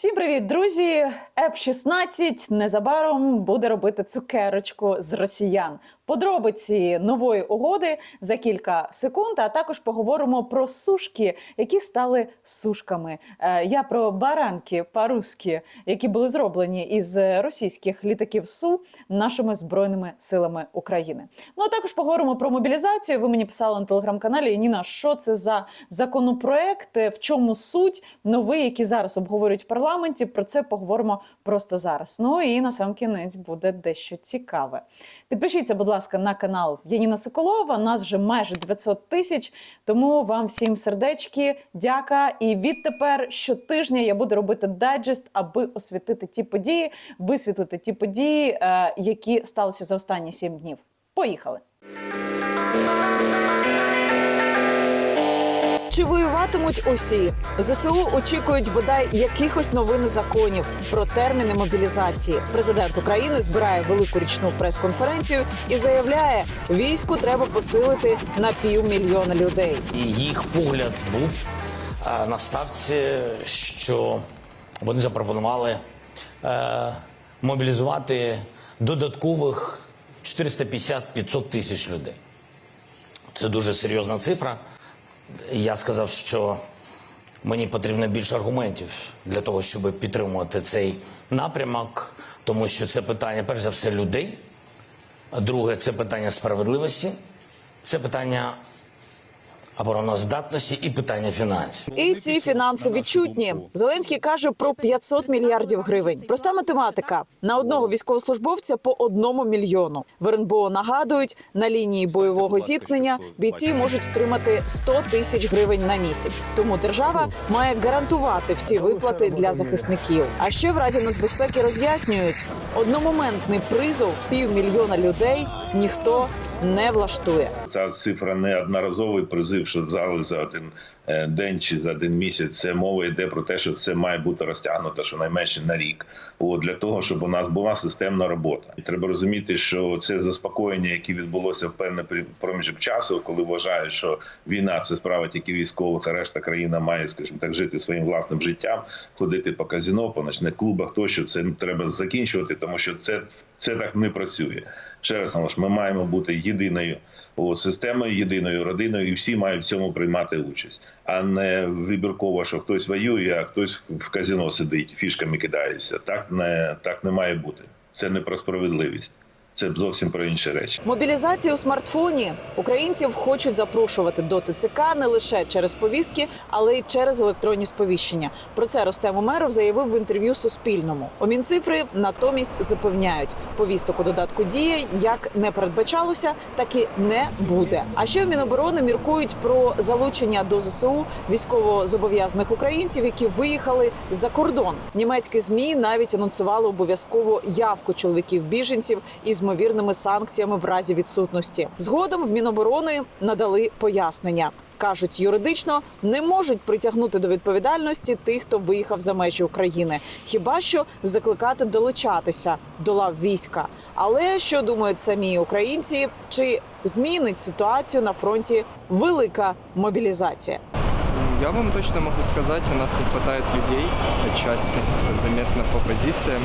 Всім привіт, друзі! F-16 незабаром буде робити цукерочку з росіян. Подробиці нової угоди за кілька секунд. А також поговоримо про сушки, які стали сушками. Е, Я про баранки по-русски, які були зроблені із російських літаків Су нашими збройними силами України. Ну а також поговоримо про мобілізацію. Ви мені писали на телеграм-каналі Ніна, що це за законопроект, в чому суть новий, який зараз обговорюють в парламенті. Про це поговоримо просто зараз. Ну і на сам кінець буде дещо цікаве. Підпишіться, будь ласка, на канал Яніна Соколова. Нас вже майже 900 тисяч. Тому вам всім сердечки, дяка. І відтепер щотижня я буду робити дайджест, аби освітити ті події, висвітлити ті події, е, які сталися за останні 7 днів. Поїхали. Чи воюватимуть усі? ЗСУ очікують бодай якихось новин законів про терміни мобілізації. Президент України збирає велику річну прес-конференцію і заявляє, війську треба посилити на півмільйона людей. І їх погляд був на ставці, що вони запропонували е, мобілізувати додаткових 450-500 тисяч людей. Це дуже серйозна цифра. Я сказав, що мені потрібно більше аргументів для того, щоб підтримувати цей напрямок, тому що це питання, перш за все, людей. Друге, це питання справедливості, це питання обороноздатності і питання фінансів. І ці фінанси відчутні. Зеленський каже про 500 мільярдів гривень. Проста математика на одного військовослужбовця по одному мільйону. В РНБО нагадують, на лінії бойового зіткнення бійці можуть отримати 100 тисяч гривень на місяць. Тому держава має гарантувати всі виплати для захисників. А ще в Раді нацбезпеки роз'яснюють, одномоментний призов півмільйона людей ніхто не влаштує. Ця цифра не одноразовий призив, що зали за один е, день чи за один місяць. Це мова йде про те, що це має бути розтягнуто щонайменше на рік. От для того, щоб у нас була системна робота. І треба розуміти, що це заспокоєння, яке відбулося в певний проміжок часу, коли вважають, що війна це справа тільки військових, а решта країна має, скажімо так, жити своїм власним життям, ходити по казіно, по ночних клубах. Тощо це треба закінчувати, тому що це, це так не працює. Ще раз наголошу, ми маємо бути єдиною системою, єдиною родиною, і всі мають в цьому приймати участь, а не вибірково, що хтось воює, а хтось в казино сидить, фішками кидається. Так не так не має бути. Це не про справедливість, це зовсім про інші речі. Мобілізація у смартфоні українців хочуть запрошувати до ТЦК не лише через повістки, але й через електронні сповіщення. Про це Ростем Умеров заявив в інтерв'ю Суспільному. У Мінцифри натомість запевняють, повісток у додатку діє як не передбачалося, так і не буде. А ще в Міноборони міркують про залучення до ЗСУ військовозобов'язаних українців, які виїхали за кордон. Німецькі змі навіть анонсували обов'язково явку чоловіків біженців із ймовірними санкціями в разі відсутності. Згодом в Міноборони надали пояснення. Кажуть, юридично не можуть притягнути до відповідальності тих, хто виїхав за межі України, хіба що закликати долучатися до лав війська. Але що думають самі українці? Чи змінить ситуацію на фронті велика мобілізація? Я вам точно могу сказать, у нас не хватает людей отчасти, это заметно по позициям.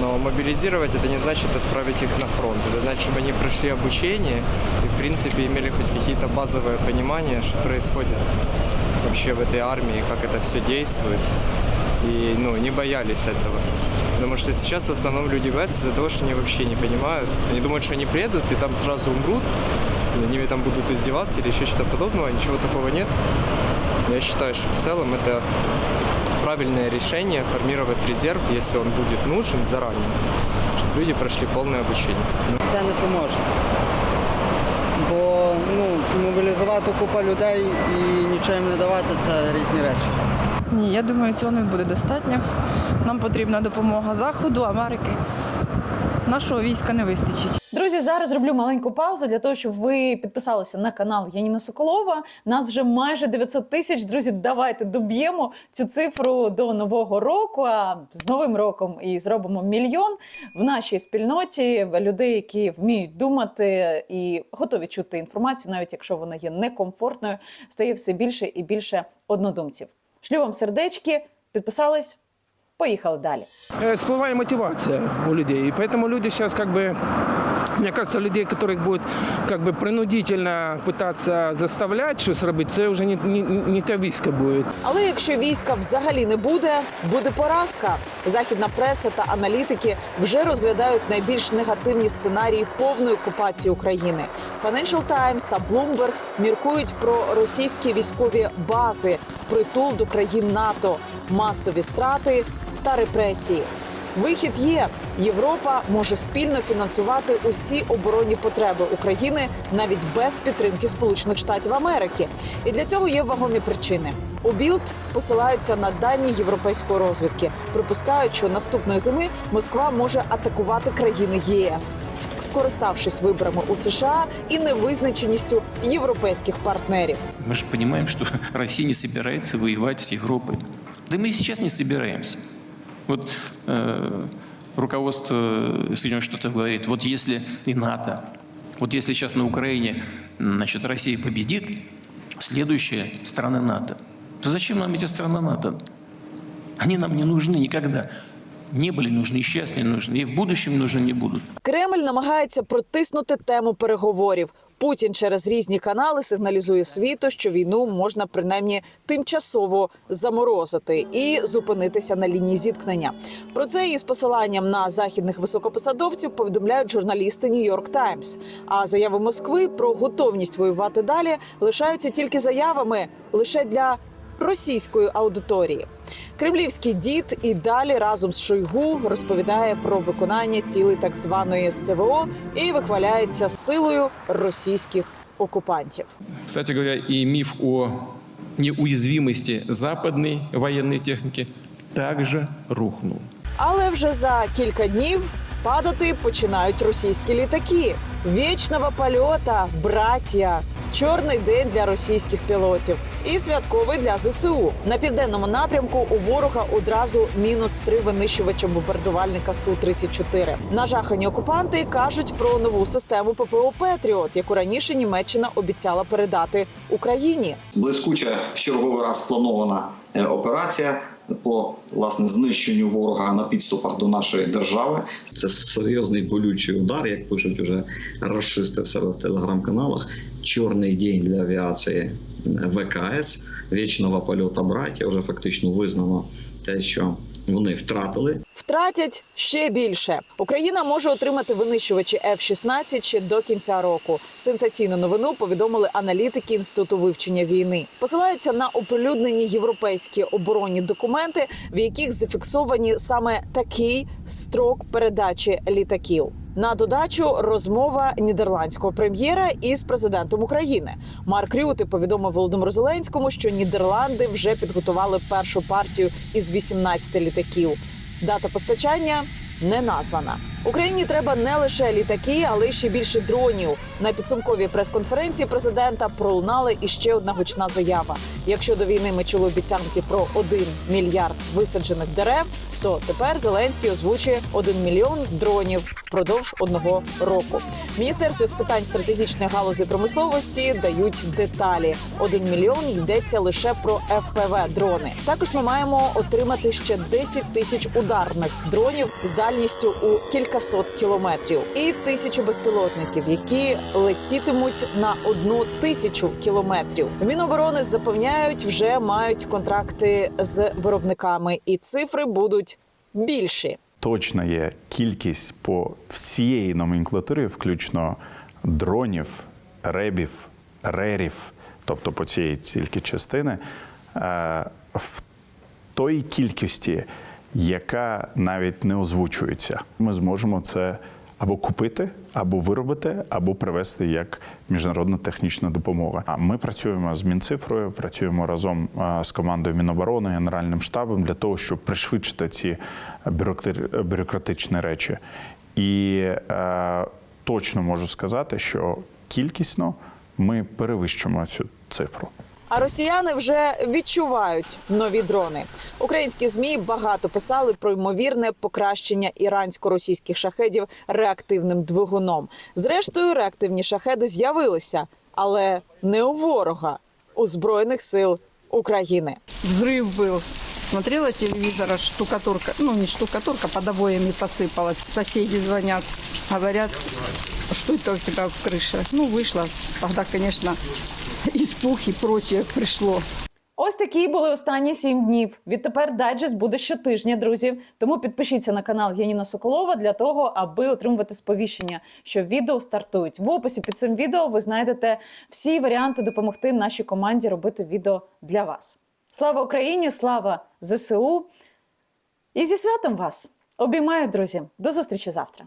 Но мобилизировать это не значит отправить их на фронт. Это значит, чтобы они прошли обучение и, в принципе, имели хоть какие-то базовые понимания, что происходит вообще в этой армии, как это все действует. И ну, не боялись этого. Потому что сейчас в основном люди боятся из-за того, что они вообще не понимают. Они думают, что они приедут и там сразу умрут, и ними там будут издеваться или еще что-то подобного. Ничего такого нет. Я считаю, что в целом это правильное решение формировать резерв, если он будет нужен заранее, чтобы люди прошли полное обучение. це не поможе. Бо ну, мобілізувати купа людей і нічого їм не давати це різні речі. Ні, я думаю, цього не буде достатньо. Нам потрібна допомога Заходу, Америки. Нашого війська не вистачить. Друзі, зараз зроблю маленьку паузу для того, щоб ви підписалися на канал Яніна Соколова. Нас вже майже 900 тисяч. Друзі, давайте доб'ємо цю цифру до нового року. А з новим роком і зробимо мільйон в нашій спільноті людей, які вміють думати і готові чути інформацію, навіть якщо вона є некомфортною, стає все більше і більше однодумців. Шлю вам сердечки, підписались. Поїхали далі. Э, Всплывает мотивация у людей. И поэтому люди сейчас как бы, мне кажется, людей, которых будет как бы принудительно пытаться заставлять щось робити, це вже не, не, не та війська буде. Але якщо війська взагалі не буде, буде поразка. Західна преса та аналітики вже розглядають найбільш негативні сценарії повної окупації України. Financial Times та Bloomberg міркують про російські військові бази, притул до країн НАТО, масові страти та репресії. Вихід є. Європа може спільно фінансувати усі оборонні потреби України навіть без підтримки Сполучених Штатів Америки. І для цього є вагомі причини. У Білд посилаються на дані європейської розвідки. Припускають, що наступної зими Москва може атакувати країни ЄС, скориставшись виборами у США і невизначеністю європейських партнерів. Мы же понимаем, что Россия не собирается воевать с Европой. Да мы и сейчас не собираемся. Вот э, руководство Соединенных Штатов говорит, вот если и НАТО, вот если сейчас на Украине значит, Россия победит, следующая страна НАТО. То зачем нам эти страны НАТО? Они нам не нужны никогда. Не были нужны, и сейчас не нужны, и в будущем нужны не будут. Кремль намагається протиснути тему переговорів. Путін через різні канали сигналізує світу, що війну можна принаймні тимчасово заморозити і зупинитися на лінії зіткнення. Про це із посиланням на західних високопосадовців повідомляють журналісти Нью-Йорк Таймс. А заяви Москви про готовність воювати далі лишаються тільки заявами лише для російської аудиторії. Кремлівський дід і далі разом з Шойгу розповідає про виконання цілей так званої СВО і вихваляється силою російських окупантів. Кстати говоря, и миф о неуязвимости западной военной техники также рухнул. Але вже за кілька днів падати починають російські літаки. Вічного польота, браття. Чорний день для російських пілотів і святковий для ЗСУ. На південному напрямку у ворога одразу мінус три винищувача бомбардувальника су 34 Нажахані окупанти кажуть про нову систему ППО Петріот, яку раніше Німеччина обіцяла передати Україні. блискуча в черговий раз спланована е, операція по власне знищенню ворога на підступах до нашої держави. Це серйозний болючий удар, як пишуть уже расисти в себе в телеграм-каналах. Чорний день для авіації ВКС вічного польоту браття вже фактично визнано те, що вони втратили. Втратять ще більше. Україна може отримати винищувачі F-16 ще до кінця року. Сенсаційну новину повідомили аналітики інституту вивчення війни. Посилаються на оприлюднені європейські оборонні документи, в яких зафіксовані саме такий строк передачі літаків. На додачу розмова нідерландського прем'єра із президентом України. Марк Рюти повідомив Володимиру Зеленському, що Нідерланди вже підготували першу партію із 18 літаків. Дата постачання не названа. Україні треба не лише літаки, але й ще більше дронів. На підсумковій прес-конференції президента пролунала іще одна гучна заява. Якщо до війни ми чули обіцянки про 1 мільярд висаджених дерев, то тепер Зеленський озвучує 1 мільйон дронів впродовж одного року. Міністерство з питань стратегічної галузі промисловості дають деталі. 1 мільйон йдеться лише про ФПВ дрони. Також ми маємо отримати ще 10 тисяч ударних дронів з дальністю у кількасот кілометрів і тисячу безпілотників, які летітимуть на одну тисячу кілометрів. Міноборони запевняють, вже мають контракти з виробниками, і цифри будуть більші. точно є кількість по всієї номенклатурі, включно дронів, ребів, рерів, тобто по цієї тільки частини, е, в той кількості, яка навіть не озвучується. Ми зможемо це або купити, або виробити, або привезти як міжнародна технічна допомога. А ми працюємо з Мінцифрою, працюємо разом з командою Міноборони, Генеральним штабом для того, щоб пришвидшити ці бюрокра- бюрократичні речі. І е, точно можу сказати, що кількісно ми перевищимо цю цифру. А росіяни вже відчувають нові дрони. Українські змі багато писали про ймовірне покращення ірансько-російських шахедів реактивним двигуном. Зрештою, реактивні шахеди з'явилися, але не у ворога, у збройних сил України. Взрыв был. Смотрела телевизор, аж штукатурка, ну не штукатурка, под обоями посыпалась. Соседи звонят, говорят, что это у тебя в крыше. Ну, вышла. Тогда, конечно, испух и прочее пришло. Ось такі були останні сім днів. Відтепер дайджест буде щотижня, друзі. Тому підпишіться на канал Яніна Соколова для того, аби отримувати сповіщення, що відео стартують. В описі під цим відео ви знайдете всі варіанти допомогти нашій команді робити відео для вас. Слава Україні! Слава ЗСУ! І зі святом вас! Обіймаю, друзі! До зустрічі завтра!